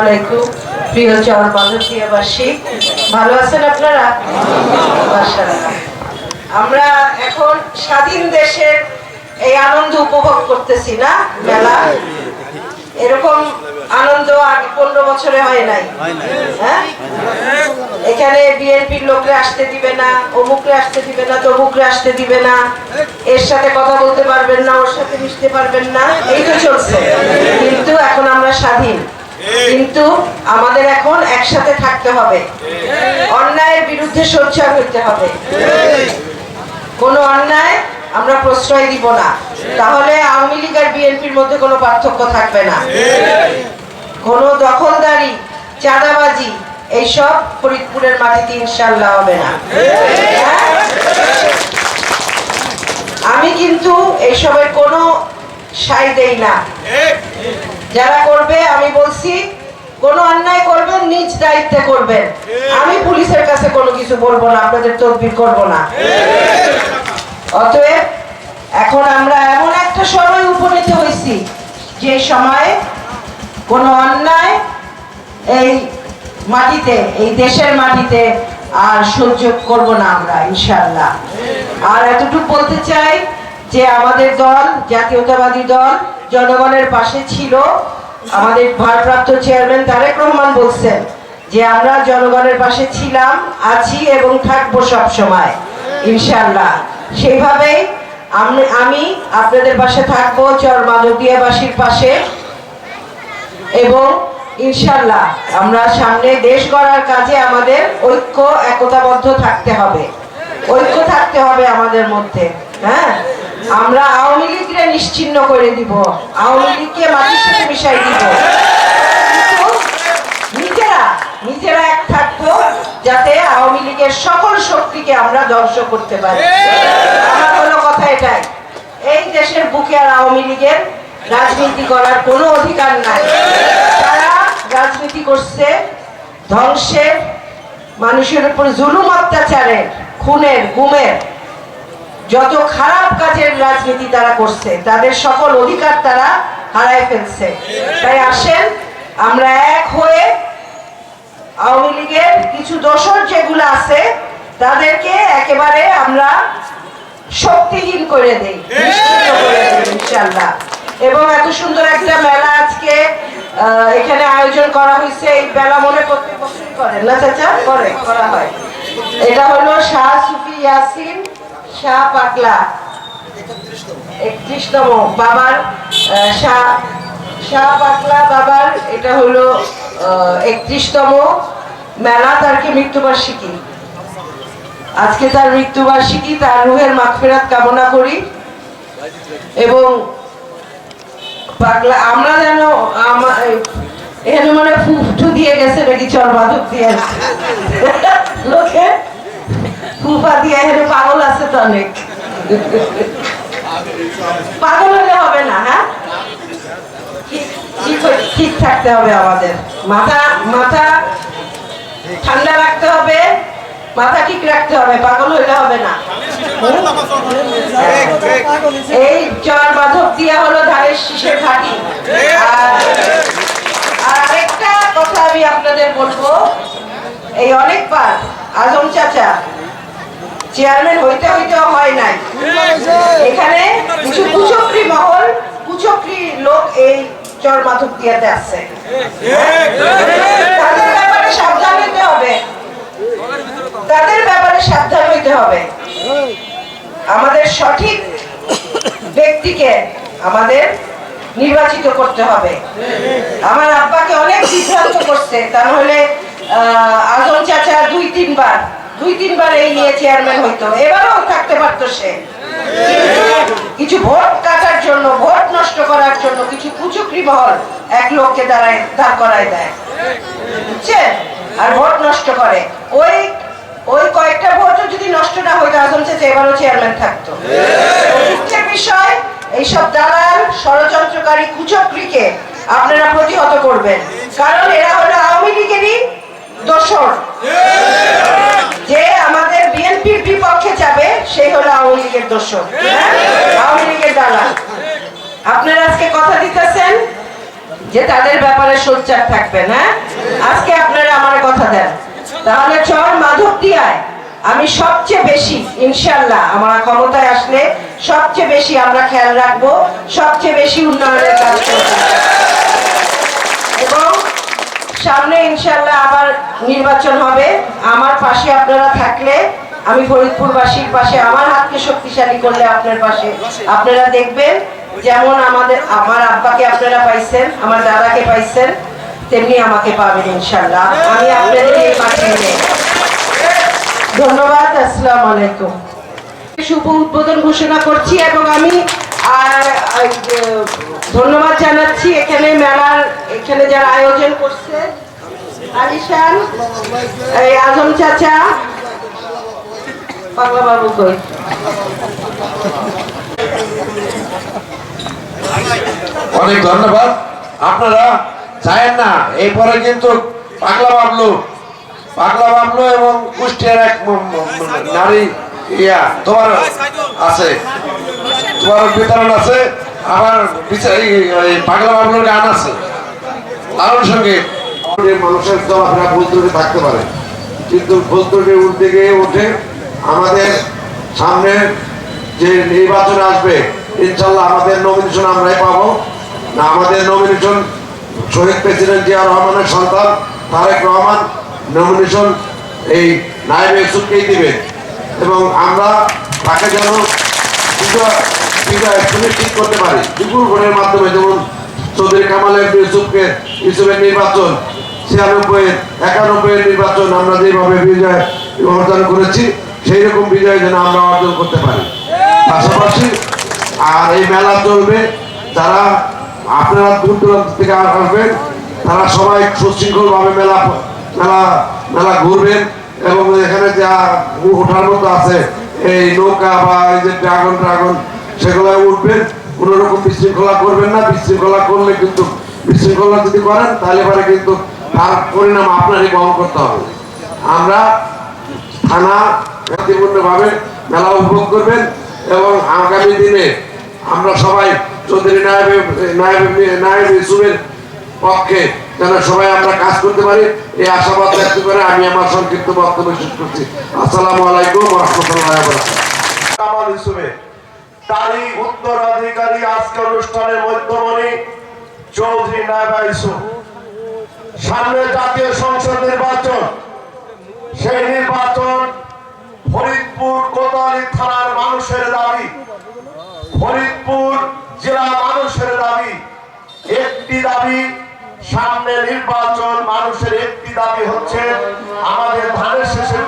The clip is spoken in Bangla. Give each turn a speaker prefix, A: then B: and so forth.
A: আলাইকুম, প্রিয় ভালো আছেন আপনারা? আমরা এখন স্বাধীন দেশের এই আনন্দ উপভোগ করতেছি না, মেলা। এরকম আনন্দ পনেরো বছরে হয় নাই। হ্যাঁ এখানে বিএনপির লোকরে আসতে দিবে না অমুকরে আসতে দিবে না তমুকরে আসতে দিবে না। এর সাথে কথা বলতে পারবেন না ওর সাথে মিশতে পারবেন না। এই তো চলছে। কিন্তু এখন আমরা স্বাধীন। কিন্তু আমাদের এখন একসাথে থাকতে হবে। অন্যায়ের বিরুদ্ধে সোচ্চার হইতে হবে। কোনো অন্যায় আমরা প্রশ্রয় দিব না। তাহলে আওয়ামী লীগ আর বিএনপির মধ্যে কোনো পার্থক্য থাকবে না। কোনো দখলদারি, চাঁদাবাজি, এইসব ফরিদপুরের মাটিতে ইনশাল্লাহ হবে না। হ্যাঁ? আমি কিন্তু এইসবের কোনো সাই দেই না। যারা করবে, আমি বলছি, কোনো অন্যায় করবেন, নিজ দায়িত্বে করবেন। আমি পুলিশের কাছে কোনো কিছু বলব না, আপনাদের তদবির করব না। অতএব, এখন আমরা এমন একটা সময় উপনীত হয়েছি, যে সময়ে কোনো অন্যায় এই মাটিতে, এই দেশের মাটিতে আর সহ্য করব না আমরা ইনশাল্লাহ আর এতটুকু বলতে চাই যে আমাদের দল, জাতীয়তাবাদী দল, জনগণের পাশে ছিল। আমাদের ভারপ্রাপ্ত চেয়ারম্যান তারেক রহমান বলছেন যে আমরা জনগণের পাশে ছিলাম, আছি এবং থাকব সব সময় ইনশাল্লাহ সেইভাবেই আমি আপনাদের পাশে থাকব, চর মাধবদিয়াবাসীর পাশে। এবং ইনশাল্লাহ আমরা সামনে দেশ গড়ার কাজে আমাদের ঐক্য, একতাবদ্ধ থাকতে হবে। ঐক্য থাকতে হবে আমাদের মধ্যে হ্যাঁ? আমরা আওয়ামী লীগকে নিশ্চিন্ন করে দিব, আওয়ামী লীগকে মাটির সাথে মিশাই দিব। নিজেরা নিজেরা এক থাকব যাতে আওয়ামী লীগের সকল শক্তিকে আমরা ধ্বংস করতে পারি। আমার হলো কথা এটাই, এই দেশের বুকে আর আওয়ামী লীগের রাজনীতি করার কোনো অধিকার নাই। তারা রাজনীতি করছে, ধ্বংসের, মানুষের উপর জুলুম অত্যাচারের, খুনের, গুমের। যত খারাপ কাজের রাজনীতি তারা করছে, তাদের সকল অধিকার তারা হারায় ফেলছে। তাই আসেন, আমরা এক হয়ে আওয়ামী লীগের কিছু দোষর যেগুলো আছে, তাদেরকে একেবারে আমরা শক্তিহীন করে দেই, নিশ্চিন্ন করে দেই ইনশাল্লাহ এবং এত সুন্দর একটা মেলা আজকে এখানে আয়োজন করা হয়েছে। এই মেলা মনে প্রত্যেক বছরই করেন না চাচা? করে, করা হয়। এটা হলো শাহ সুফি ইয়াসিন, শাহ পাগলা। একত্রিশতম বাবার শাহ পাগলা বাবার, এটা হলো একত্রিশতম মেলা, তার কি মৃত্যুবার্ষিকী। আজকে তার মৃত্যুবার্ষিকী, তার রুহের মাগফিরাত কামনা করি। এবং পাগলা আমরা যেন এখানে মানে ফুফটু দিয়ে গেছে নাকি চর মাধব দিয়ে লোকে ফুফা দিয়ে এখানে পাগল আছে তো অনেক। পাগল হলে হবে না হ্যাঁ? ঠিক- থাকতে হবে আমাদের। মাথা মাথা ঠান্ডা রাখতে হবে মাথা ঠিক রাখতে হবে পাগল হইলে হবে না। এই চর মাধব দিয়া হলো শীষের ঘাটি। আর আর আরেকটা কথা আমি আপনাদের বলব এই অনেকবার আজম চাচা চেয়ারম্যান হইতে হইতে হয় নাই। এখানে কিছু কুচক্রি মহল কুচক্রি লোক এই চর মাধব দিয়াতে আছে তাদের ব্যাপারে সাবধান হইতে হবে। তাদের ব্যাপারে সাবধান হইতে হবে। আমাদের সঠিক ব্যক্তিকে আমাদের নির্বাচিত করতে হবে। আমার আব্বাকে অনেক বিভ্রান্ত করছে। তাহলে আজম চাচা দুই তিনবার দুই তিনবার এই নিয়ে চেয়ারম্যান হইতো। এবারও থাকতে পারতো সে। কিছু ভোট কাটার জন্য, ভোট নষ্ট করার জন্য কিছু কুচুকরি মহল এক লোককে দাঁড়ায়, দাঁড় করায় দেয়। বুঝছেন? আর ভোট নষ্ট করে। ওই ওই কয়েকটা ভোটও যদি নষ্ট না হইতো, আজম চাচা এবারও চেয়ারম্যান থাকতো। বিষয় এইসব দালাল, ষড়যন্ত্রকারী, কুচক্রীকে আপনারা প্রতিহত করবেন। কারণ এরা হলো আওয়ামী লীগেরই দোষর। যে আমাদের বিএনপির বিপক্ষে যাবে সেই হলো আওয়ামী লীগের দোষর। হ্যাঁ? আওয়ামী লীগের দালাল। আপনারা আজকে কথা দিতেছেন যে তাদের ব্যাপারে সোচ্চার থাকবেন হ্যাঁ? আজকে আপনারা আমার কথা দেন। তাহলে চর মাধবদিয়ায় আমি সবচেয়ে বেশি ইনশাল্লাহ আমার ক্ষমতায় আসলে সবচেয়ে বেশি আমরা খেয়াল রাখব, সবচেয়ে বেশি উন্নয়নের কাজ করব। এবং সামনে ইনশাল্লাহ আবার নির্বাচন হবে। আমার পাশে আপনারা থাকলে, আমি ফরিদপুরবাসীর পাশে আমার হাতকে শক্তিশালী করলে আপনার পাশে আপনারা দেখবেন, যেমন আমাদের, আমার আব্বাকে আপনারা পাইছেন, আমার দাদাকে পাইছেন, তেমনি আমাকে পাবেন ইনশাল্লাহ আমি আপনাদের এই মাঠে ধন্যবাদ আসসালামু আলাইকুম। শুভ উদ্বোধন ঘোষণা করছি এবং আমি আর, ধন্যবাদ জানাচ্ছি এখানে মেলার এখানে যারা আয়োজন করছে। আলিশান এই আজম চাচা পাগলা বাবু কই
B: অনেক ধন্যবাদ। আপনারা চায়েন না এই পরে কিন্তু পাগলা বাবলু পাগলা বাবলু এবং কুষ্টিয়ার এক নারী, ইয়া, তোমার আছে। তোমার বিতরণ আছে, আবার পাগলা বাবলুর গান আছে। লালন সঙ্গে
C: মানুষের চলাফেরা ফুলতুড়ি থাকতে পারে। কিন্তু ফুলতুড়ি উল্টে গিয়ে উঠে আমাদের সামনে যে নির্বাচন আসবে, ইনশাল্লাহ আমাদের নমিনেশন আমরাই পাবো। না, আমাদের নমিনেশন শহীদ প্রেসিডেন্ট জিয়া রহমানের সন্তান তারেক রহমান নমিনেশন এই নাইব ইউসুফকেই দিবে। এবং আমরা তাকে যেন সুনিশ্চিত করতে পারি। বিপুল ভোটের মাধ্যমে যেমন চৌধুরী কামাল এমপি ইউসুফকে ইউসুফের নির্বাচন ছিয়ানব্বই একানব্বই নির্বাচন আমরা যেভাবে বিজয় অর্জন করেছি সেই রকম বিজয় যেন আমরা অর্জন করতে পারি। পাশাপাশি আর এই মেলা চলবে, যারা আপনারা দূর দূরান্ত থেকে আসবেন, তারা সবাই সুশৃঙ্খলভাবে মেলা মেলা মেলা ঘুরবেন এবং এখানে যা ওঠার মতো আছে, এই নৌকা বা এই যে ড্রাগন ড্রাগন, সেগুলো উঠবেন কোন রকম বিশৃঙ্খলা করবেন না, বিশৃঙ্খলা করলে কিন্তু, বিশৃঙ্খলা যদি করেন, তাহলে পরে কিন্তু তার পরিণাম আপনারই বহন করতে হবে। আমরা থানা শান্তিপূর্ণভাবে মেলা উপভোগ করবেন এবং আগামী দিনে আমরা সবাই চৌধুরী নায়েব নায়েব নায়েব ইসুমের পক্ষে যেন সবাই আমরা কাজ করতে পারি? এই আশাবাদ ব্যক্ত করে আমি আমার সংক্ষিপ্ত বক্তব্য শেষ করছি। আসসালামু আলাইকুম রহমতুল্লাহ
D: সংসদ নির্বাচন। সেই নির্বাচন ফরিদপুর থানার মানুষের দাবি। ফরিদপুর জেলা মানুষের দাবি। একটি দাবি সামনে নির্বাচন মানুষের একটি দাবি হচ্ছে আমাদের ধানের শেষের